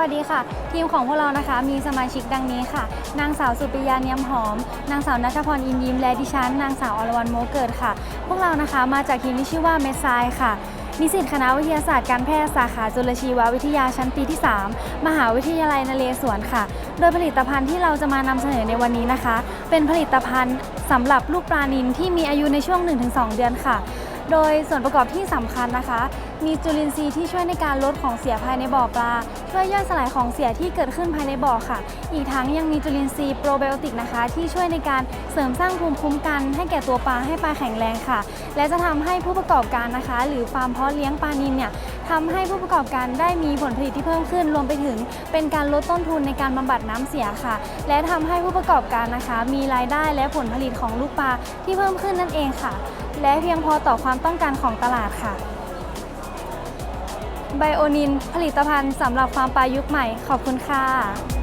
วัสดีค่ะ ทีมของพวกเรานะคะ มีสมาชิกดังนี้ค่ะ นางสาวสุปิยาเนียมหอม นางสาวนัทพรอินยิ้มและดิฉัน นางสาวอรวรรณโมเกิดค่ะ พวกเรานะคะมาจากทีมที่ชื่อว่าเมสไซค่ะนิสิตคณะวิทยาศาสตร์การแพทย์สาขาจุลชีววิทยาชั้นปีที่ 3 มหาวิทยาลัยนเรศวรค่ะ โดยผลิตภัณฑ์ที่เราจะมานำเสนอในวันนี้นะคะ เป็นผลิตภัณฑ์สำหรับลูกปลานิลที่มีอายุในช่วง 1-2 เดือนค่ะ โดยส่วนประกอบที่สำคัญนะคะ มีจุลินทรีย์ที่ช่วยในการลดของเสียภายในบ่อปลา ช่วยย่อยสลายของเสียที่เกิดขึ้นภายในบ่อค่ะ อีกทั้งยังมีจุลินทรีย์โปรไบโอติกนะคะ ที่ช่วยในการเสริมสร้างภูมิคุ้มกันให้แก่ตัวปลาให้ปลาแข็งแรงค่ะ และจะทำให้ผู้ประกอบการนะคะ หรือฟาร์มเพาะเลี้ยงปลานิลเนี่ยทำให้ผู้ประกอบการได้มีผลผลิตที่เพิ่มขึ้น รวมไปถึงเป็นการลดต้นทุนในการบำบัดน้ำเสียค่ะ และทำให้ผู้ประกอบการนะคะ มีรายได้และผลผลิตของลูกปลาที่เพิ่มขึ้นนั่นเองค่ะ และเพียงพอต่อความต้องการของตลาดค่ะ ไบโอนินผลิตภัณฑ์สำหรับความปลายุคใหม่ ขอบคุณค่ะ